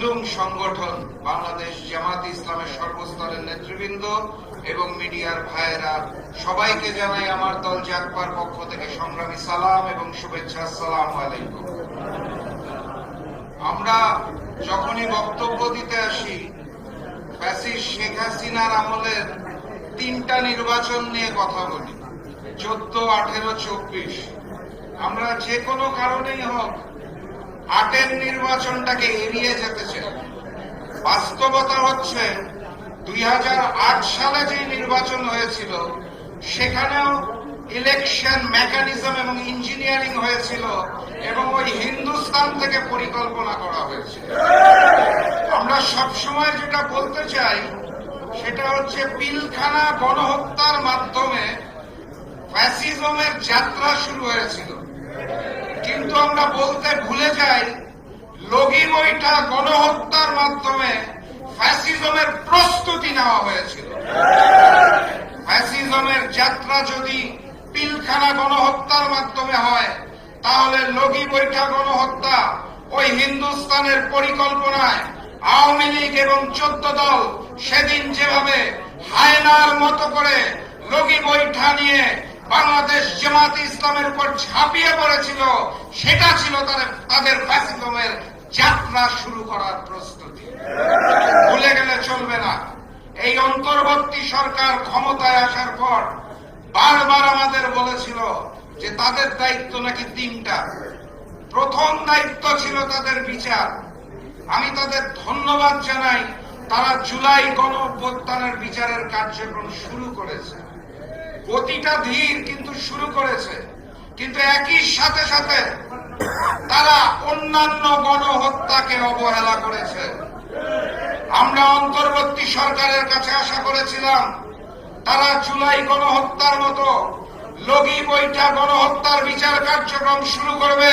মজলুম সংগঠন বাংলাদেশ জামাত ইসলামের সর্বস্তরের নেতৃবৃন্দ এবং মিডিয়ার ভাইয়েরা, সবাইকে জানাই আমার দল জাকবার পক্ষ থেকে সংগ্রামী সালাম এবং শুভেচ্ছা সালাম আলাইকুম। আমরা যখনই বক্তব্য দিতে আসি, ফ্যাসিস্ট শেখ হাসিনার আমলের তিনটা নির্বাচন নিয়ে কথা বলি, চোদ্দ, আঠেরো, চব্বিশ। আমরা যে কোনো কারণেই হোক আটের নির্বাচনটাকে এড়িয়ে যেতে চাই। বাস্তবতা হচ্ছে, দুই হাজার আট সালে যে নির্বাচন হয়েছিল, সেখানেও ইলেকশন মেকানিজম এবং ইঞ্জিনিয়ারিং হয়েছিল এবং ওই হিন্দুস্তান থেকে পরিকল্পনা করা হয়েছে। আমরা সবসময় যেটা বলতে চাই, সেটা হচ্ছে পিলখানা গণহত্যার মাধ্যমে ফ্যাসিজমের যাত্রা শুরু হয়েছিল। কিন্তু আমরা বলতে ভুলে যাই লগি বইটা গণহত্যার মাধ্যমে ফ্যাসিজমের প্রস্তুতি নেওয়া হয়েছিল। ফ্যাসিজমের যাত্রা যদি পিলখানা গণহত্যার মাধ্যমে হয়, তাহলে লগি বৈঠা গণহত্যা ওই হিন্দুস্তানের পরিকল্পনায় আওয়ামী লীগ এবং চোদ্দ দল সেদিন যেভাবে হায়নার মতো করে লগি বৈঠা নিয়ে বাংলাদেশ জামাত ইসলামের উপর ঝাঁপিয়ে পড়েছিল, সেটা ছিল তাদের তাদের ফ্যাসিজমের যাত্রা শুরু করার প্রস্তুতি। ভুলে গেলে চলবে না। এই অন্তর্বর্তী সরকার ক্ষমতায় আসার পর বারবার আমাদের বলেছিল যে তাদের দায়িত্ব নাকি তিনটা। প্রথম দায়িত্ব ছিল তাদের বিচার। আমি তাদের ধন্যবাদ জানাই, তারা জুলাই গণ অভ্যুত্থানের বিচারের কার্যক্রম শুরু করেছে। গতিটা ধীর কিন্তু শুরু করেছে। কিন্তু একই সাথে সাথে তারা অন্যান্য গণহত্যাকে অবহেলা করেছে। আমরা অন্তর্বর্তী সরকারের কাছে আশা করেছিলাম, তারা জুলাই গণহত্যার মতো লগি বইটা গণহত্যার বিচার কার্যক্রম শুরু করবে।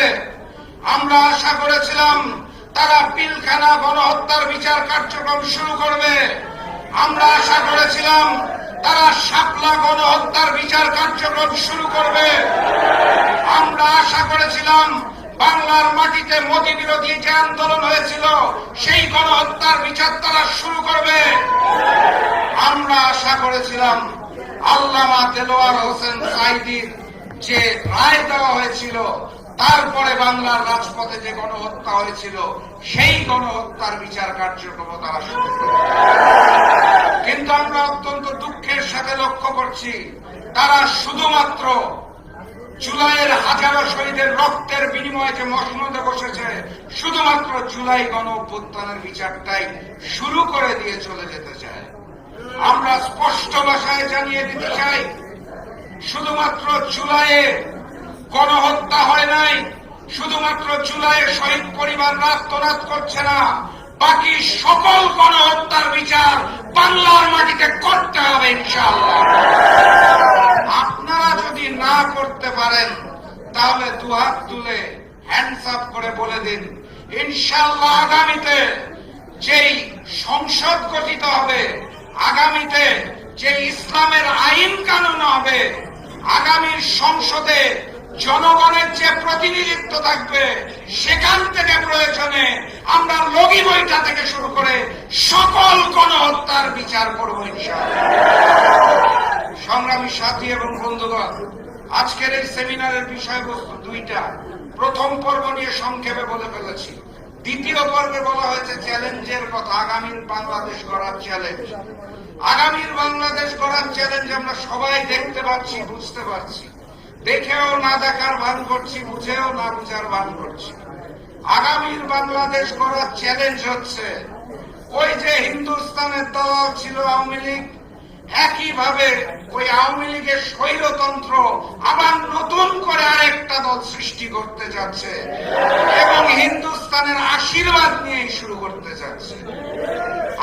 আমরা আশা করেছিলাম, তারা পিলখানা গণহত্যার বিচার কার্যক্রম শুরু করবে। আমরা আশা করেছিলাম তারা শাপলা গণহত্যার বিচার কার্যক্রম শুরু করবে। আমরা আশা করেছিলাম বাংলার মাটিতে মোদী বিরোধী যে আন্দোলন হয়েছিল, সেই গণহত্যার বিচার তারা শুরু করবে। আমরা আশা করেছিলাম আল্লামা দেলোয়ার হোসেন সাইদির যে রায় দেওয়া হয়েছিল, তারপরে বাংলার রাজপথে যে গণহত্যা হয়েছিল, সেই গণহত্যার বিচার কার্যক্রম তারা শুরু করবে। কিন্তু আমরা অত্যন্ত দুঃখের সাথে লক্ষ্য করছি, তারা শুধুমাত্র জুলাইয়ের হাজারো শহীদের রক্তের বিনিময়ে যে মসনদে বসেছে, শুধুমাত্র জুলাই গণ অভ্যুত্থানের বিচারটাই শুরু করে দিয়ে চলে যেতে চায়। আমরা স্পষ্ট ভাষায় জানিয়ে দিতে চাই, শুধুমাত্র জুলাইয়ে গণহত্যা হয় নাই, শুধুমাত্র জুলাইয়ে শহীদ পরিবার আত্মনাদ করছে না বাকি সকল গণহত্যার বিচার বাংলার মাটিতে করতে হবে ইনশাআল্লাহ। আপনারা যদি না করতে পারেন, তাহলে দুহাত তুলে হ্যান্ডস আপ করে বলে দিন, ইনশাআল্লাহ আগামীতে যেই সংসদ গঠিত হবে, আগামীতে যে ইসলামের আইন কানুন হবে, আগামীর সংসদে জনগণের যে প্রতিনিধিত্ব থাকবে, সেখান থেকে প্রয়োজনে আমরা লগি বইটা থেকে শুরু করে সকল গণহত্যার বিচার করব সংগ্রামী সাথী এবং বন্ধুগণ, আজকের এই সেমিনারের বিষয়বস্তু দুইটা। প্রথম পর্ব নিয়ে সংক্ষেপে বলে ফেলেছি। দ্বিতীয় পর্বে বলা হয়েছে চ্যালেঞ্জের কথা, আগামীর বাংলাদেশ গড়ার চ্যালেঞ্জ। আগামীর বাংলাদেশ গড়ার চ্যালেঞ্জ আমরা সবাই দেখতে পাচ্ছি, বুঝতে পারছি। দেখেও না দেখার ভান করছি, বুঝেও না বুঝার ভান করছি। আগামীর বাংলাদেশ গড়ার চ্যালেঞ্জ হচ্ছে, ওই যে হিন্দুস্তানের দল ছিল আওয়ামী লীগ, একইভাবে ওই আওয়ামী লীগের স্বৈরতন্ত্র আবার নতুন করে আরেকটা দল সৃষ্টি করতে যাচ্ছে এবং হিন্দুস্তানের আশীর্বাদ নিয়ে শুরু করতে যাচ্ছে।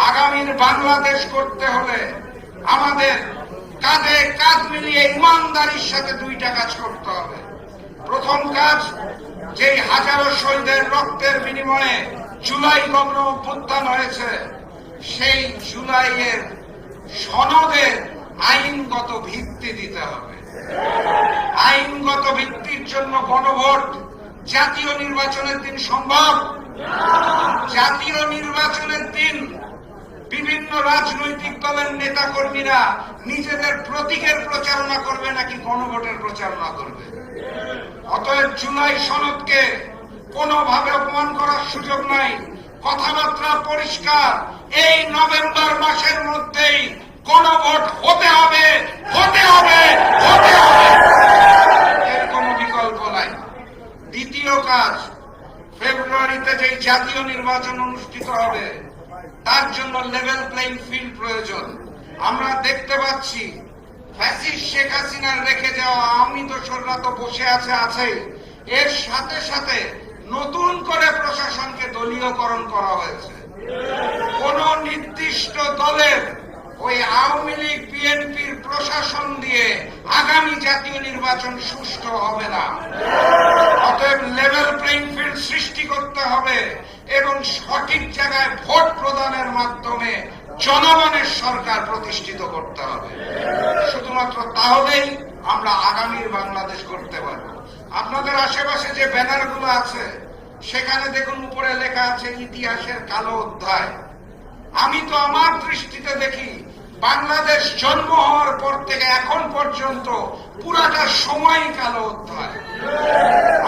আগামীর বাংলাদেশ করতে হলে আমাদের কাঁধে কাঁধ মিলিয়ে ইমানদারির সাথে দুইটা কাজ করতে হবে। প্রথম কাজ, যেই হাজারো শহীদের রক্তের বিনিময়ে জুলাই গণ অভ্যুত্থান হয়েছে, সেই জুলাইয়ের সনদে আইনগত ভিত্তি দিতে হবে। আইনগত ভিত্তির জন্য গণভোট, জাতীয় নির্বাচনের দিন সম্ভব। জাতীয় নির্বাচনের দিন বিভিন্ন রাজনৈতিক দলের নেতা কর্মীরা নিজেদের প্রতীকের প্রচারণা করবে নাকি গণভোটের প্রচারণা করবে? অতএব জুলাই সনদকে কোনোভাবে অপমান করার সুযোগ নাই। কথাবার্তা পরিষ্কার। এই নভেম্বর মাসের মধ্যেই গণভোট হতে হবে হতে হবে হতে হবে। এর কোনো বিকল্প নাই। দ্বিতীয় কাজ ফেব্রুয়ারিতে যেই জাতীয় নির্বাচন অনুষ্ঠিত হবে, তার জন্য লেভেল প্লেইং ফিল্ড প্রয়োজন। আমরা দেখতে পাচ্ছি শেখ হাসিনার রেখে যাওয়া আওয়ামী দোসররা তো বসে আছে, আছেই। এর সাথে সাথে নতুন করে প্রশাসনকে দলীয়করণ করা হয়েছে। কোন নির্দিষ্ট দলের ওই আওয়ামী লীগ, বিএনপির প্রশাসন দিয়ে আগামী জাতীয় নির্বাচন সুষ্ঠু হবে না। অতএব লেভেল প্লেইং ফিল্ড সৃষ্টি করতে হবে এবং সঠিক জায়গায় ভোট প্রদানের মাধ্যমে জনগণের সরকার প্রতিষ্ঠিত করতে হবে। শুধুমাত্র তাহলেই আমরা আগামীর বাংলাদেশ করতে পারব। আপনাদের আশেপাশে যে ব্যানারগুলো আছে, সেখানে দেখুন উপরে লেখা আছে ইতিহাসের কালো অধ্যায়। আমি তো আমার দৃষ্টিতে দেখি বাংলাদেশ জন্ম হওয়ার পর থেকে এখন পর্যন্ত পুরাটা সময় কালো অধ্যায়।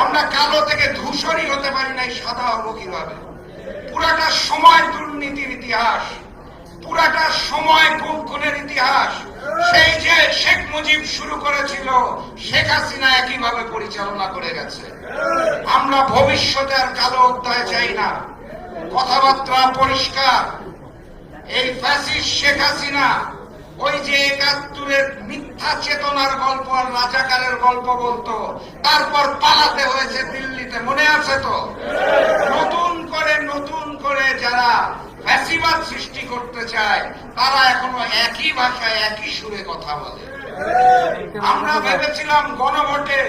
আমরা কালো থেকে ধূসরই হতে পারি নাই, সাদা হব কীভাবে? পুরাটা সময় দুর্নীতির ইতিহাস, পুরাটা সময় গুণের ইতিহাস। সেই যে শেখ মুজিব শুরু করেছিল, শেখ হাসিনা একইভাবে পরিচালনা করে গেছে। আমরা ভবিষ্যতে আর কালো অধ্যায় চাই না। কথাবার্তা পরিষ্কার এই ফ্যাসিস্ট শেখ হাসিনা, ওই যে একাত্তরের মিথ্যা চেতনার গল্প আর রাজাকারের গল্প বলতো, তারপর পালাতে হয়েছে দিল্লিতে, মনে আছে তো? নতুন করে নতুন করে যারা ফ্যাসিবাদ সৃষ্টি করতে চায়, তারা এখনও একই ভাষায়, একই সুরে কথা বলে। আমরা ভেবেছিলাম গণভোটে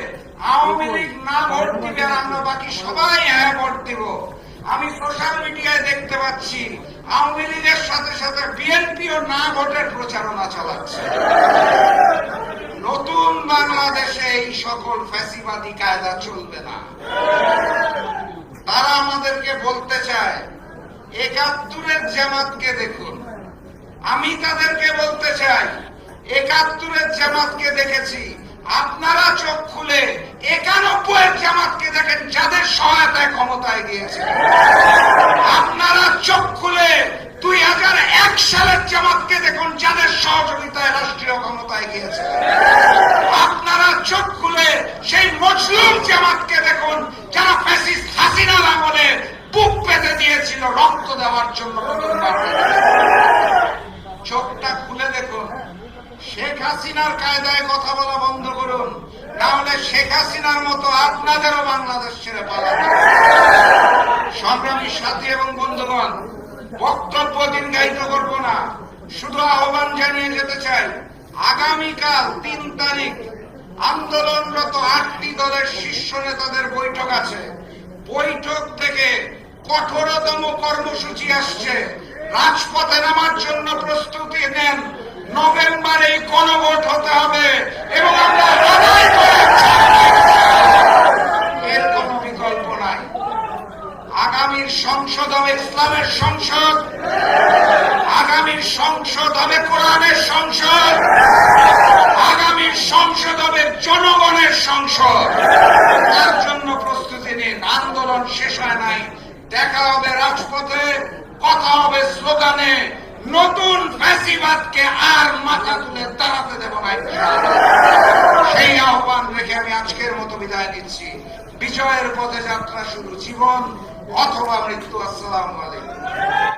আওয়ামী লীগ না ভোট দিবে আমরা বাকি সবাই হ্যাঁ ভোট দিব। আমি সোশ্যাল মিডিয়ায় দেখতে পাচ্ছি, আওয়ামী লীগের সাথে সাথে বিএনপিও না ভোটের প্রচারণা চালাচ্ছে। নতুন বাংলাদেশে এই সকল ফ্যাসিবাদী কায়দা চলবে না। তারা আমাদেরকে বলতে চায়, একাত্তরের জামাতকে দেখুন। আমি তাদেরকে বলতে চাই, একাত্তরের জামাতকে দেখেছি। আপনারা চোখ খুলে একানব্বই জামাতকে দেখেন, যাদের সহায়তায় ক্ষমতায় গিয়েছে। আপনারা চোখ খুলে দুই হাজার এক সালের জামাতকে দেখুন, যাদের সহযোগিতায় রাষ্ট্রীয় ক্ষমতায় গিয়েছে। আপনারা চোখ খুলে সেই মজলুম জামাতকে দেখুন, যারা ফ্যাসিস্ট হাসিনার আমলে বুক পেতে দিয়েছিল রক্ত দেওয়ার জন্য নতুন বাংলাদেশ। চোখটা খুলে দেখুন শেখ হাসিনার কায়দায় কথা বলা বন্ধ করুন। নাহলে শেখ হাসিনার মতো আপনাদেরও বাংলাদেশ ছেড়ে পালাবে। সংগ্রামী সাথী এবং বন্ধুগণ, বক্তব্য দীর্ঘায়িত করব না। শুধু আহ্বান জানিয়ে যেতে চাই, আগামীকাল তিন তারিখ আন্দোলনরত আটটি দলের শীর্ষ নেতাদের বৈঠক আছে। বৈঠক থেকে কঠোরতম কর্মসূচি আসছে। রাজপথে নামার জন্য প্রস্তুতি নেন নভেম্বরে গণভোট হতে হবে এবং আমরা লড়াই এর কোনো বিকল্প নাই। আগামীর সংসদ হবে ইসলামের সংসদ। আগামীর সংসদ হবে কোরআনের সংসদ। আগামীর সংসদ হবে জনগণের সংসদ। তার জন্য প্রস্তুতি নিন। আন্দোলন শেষ হয় নাই। দেখা হবে রাজপথে, কথা হবে স্লোগানে। নতুন ফ্যাসিবাদকে আর মাথা তুলে দাঁড়াতে দেব না সেই আহ্বান রেখে আমি আজকের মতো বিদায় নিচ্ছি। বিজয়ের পথে যাত্রা শুরু, জীবন অথবা মৃত্যু, আসসালাম আলাইকুম।